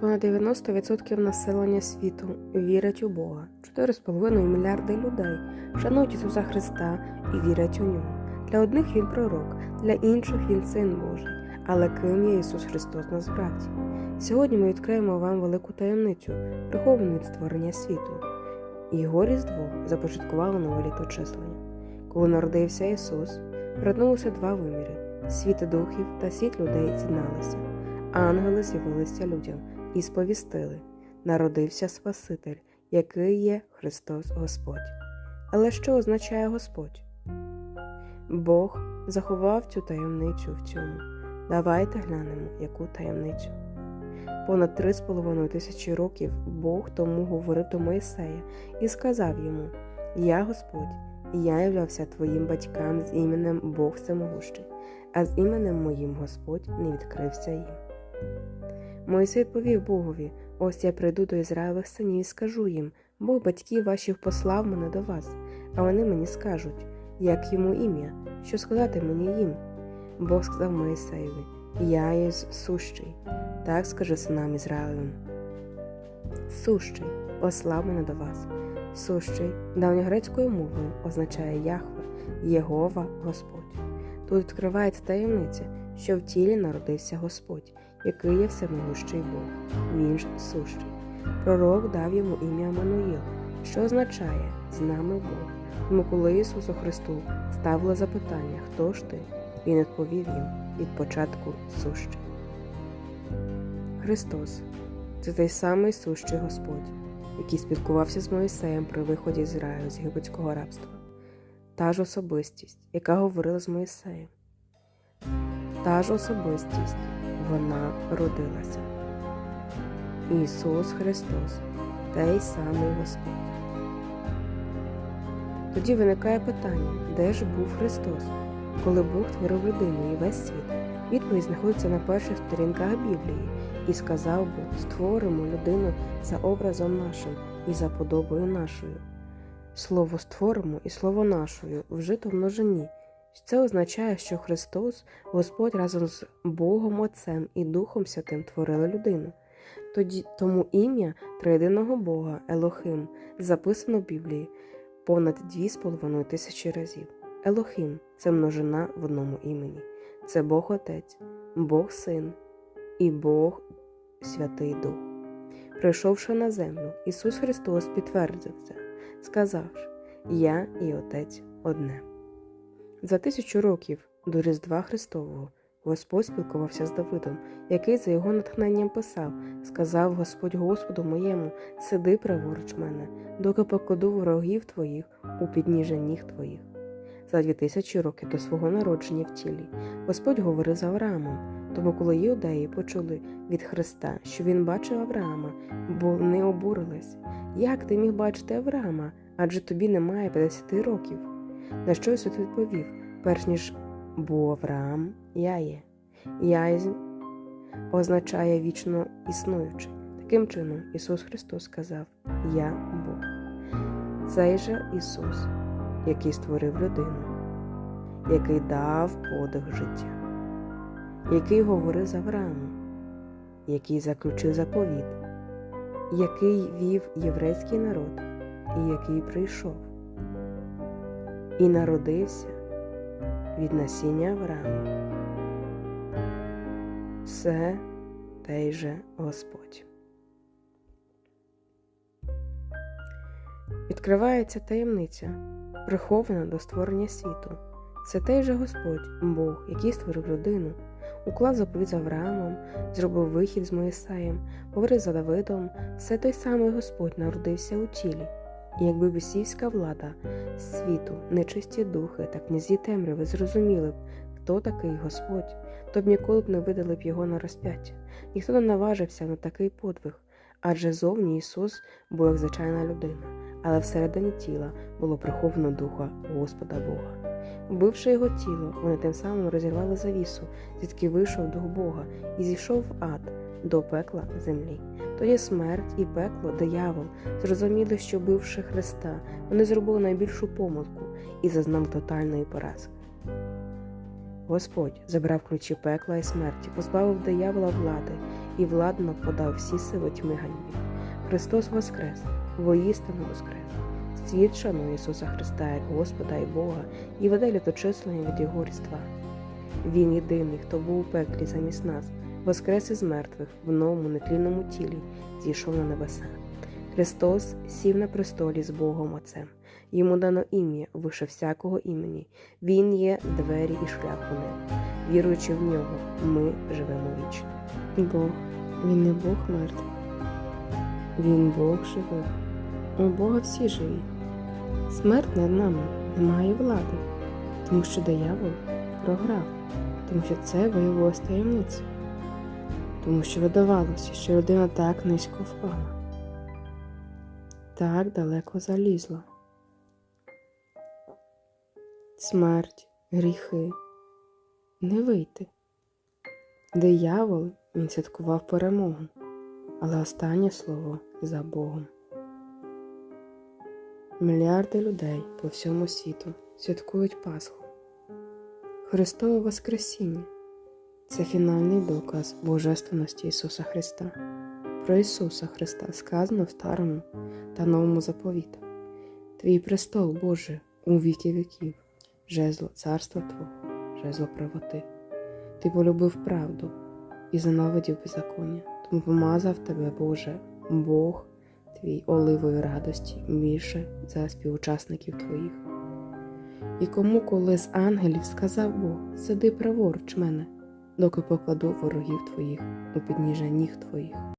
Понад 90% населення світу вірять у Бога. 4,5 мільярди людей шанують Ісуса Христа і вірять у нього. Для одних він пророк, для інших він син Божий. Але ким є Ісус Христос насправді? Сьогодні ми відкриємо вам велику таємницю, приховану від створення світу. Його Різдво започаткувало нове літочислення. Коли народився Ісус, перетнулися два виміри світ духів та світ людей з'єдналися. Ангели з'явилися людям і сповістили народився Спаситель, який є Христос Господь. Але що означає Господь? Бог заховав цю таємницю в цьому. Давайте глянемо, яку таємницю. Понад три з половиною тисячі років Бог тому говорив до Моїсея і сказав йому: Я Господь, і я являвся твоїм батькам з іменем Бог Всемогущий, а з іменем моїм Господь не відкрився їм. Моїсей відповів Богові: Ось я прийду до Ізраїлевих синів і скажу їм, Бог батьків ваших послав мене до вас, а вони мені скажуть, як йому ім'я, що сказати мені їм. Бог сказав Моїсеєві, Я є сущий, так скажи синам Ізраїлевим. Сущий, послав мене до вас. Сущий давньогрецькою мовою означає Яхве, Єгова, Господь. Тут відкривається таємниця, що в тілі народився Господь, який є всемогущий Бог, він ж сущий. Пророк дав йому ім'я Мануїл, що означає з нами Бог. Тому коли Ісусу Христу ставили запитання, хто ж ти, Він відповів їм від початку сущий. Христос це той самий сущий Господь, який спілкувався з Моїсеєм при виході з раю з єгипетського рабства, та ж особистість, яка говорила з Моїсеєм. Та ж особистість вона родилася. Ісус Христос, той самий Господь. Тоді виникає питання, де ж був Христос, коли Бог творив людину і весь світ. Відповідь знаходиться на перших сторінках Біблії і сказав Бог, створимо людину за образом нашим і за подобою нашою. Слово створимо і слово нашою вжито в множині. Це означає, що Христос, Господь разом з Богом Отцем і Духом Святим творили людину. Тоді тому ім'я триєдиного Бога Елохим записано в Біблії понад дві з половиною тисячі разів. Елохим це множина в одному імені. Це Бог Отець, Бог Син і Бог Святий Дух. Прийшовши на землю, Ісус Христос підтвердив це, сказавши: Я і Отець одне. За тисячу років до Різдва Христового Господь спілкувався з Давидом, який за його натхненням писав, сказав Господь Господу моєму, сиди праворуч мене, доки покладу ворогів твоїх у підніжжя ніг твоїх. За дві тисячі років до свого народження в тілі Господь говорив з Авраамом, тому коли юдеї почули від Христа, що він бачив Авраама, бо вони обурились. Як ти міг бачити Авраама? Адже тобі немає 50 років. На що Ісус відповів, перш ніж був Авраам, я є. Я означає вічно існуючий. Таким чином, Ісус Христос сказав: Я Бог. Цей же Ісус, який створив людину, який дав подих життя, який говорив з Авраамом, який заключив заповіт, який вів єврейський народ і який прийшов і народився від насіння Авраама. Це той же Господь. Відкривається таємниця, прихована до створення світу. Це той же Господь, Бог, який створив людину, уклав заповідь з Авраамом, зробив вихід з Моїсеєм, говорив за Давидом. Це той самий Господь народився у тілі. Якби бісівська влада світу, нечисті духи та князі темряви зрозуміли б, хто такий Господь, то б ніколи б не видали б його на розп'яття. Ніхто не наважився на такий подвиг, адже зовні Ісус був як звичайна людина, але всередині тіла було приховано духа Господа Бога. Вбивши його тіло, вони тим самим розірвали завісу, звідки вийшов дух Бога і зійшов в ад до пекла землі. Тоді смерть і пекло, диявол, зрозуміли, що бивши Христа, вони зробили найбільшу помилку і зазнали тотальної поразки. Господь забрав ключі пекла і смерті, позбавив диявола влади і владно подав всі сили тьми ганьбі. Христос воскрес, воістину воскрес. Світ шанує Ісуса Христа як Господа і Бога і веде літочислення від Його різдва. Він єдиний, хто був у пеклі замість нас, воскрес із мертвих в новому нетлінному тілі, зійшов на небеса. Христос сів на престолі з Богом Отцем. Йому дано ім'я вище всякого імені. Він є двері і шлях у небо. Віруючи в нього, ми живемо вічно. Бог, він не Бог мертвий. Він Бог живий. У Бога всі живі. Смерть над нами не має влади, тому що диявол програв, тому що це виявилось таємницею, тому що видавалося, що людина так низько впала, так далеко залізла. Смерть, гріхи, не вийти. Диявол він святкував перемогу, але останнє слово за Богом. Мільярди людей по всьому світу святкують Пасху. Христове Воскресіння це фінальний доказ Божественності Ісуса Христа. Про Ісуса Христа сказано в Старому та Новому заповітах. Твій престол, Боже, у віки віків, жезло царства Твого, жезло правоти. Ти полюбив правду і занавидів беззаконня, тому помазав тебе, Боже, Бог твій оливою радості більше за співучасників твоїх. І кому коли з ангелів сказав Бог, сиди праворуч мене, доки покладу ворогів твоїх у підніжжя ніг твоїх.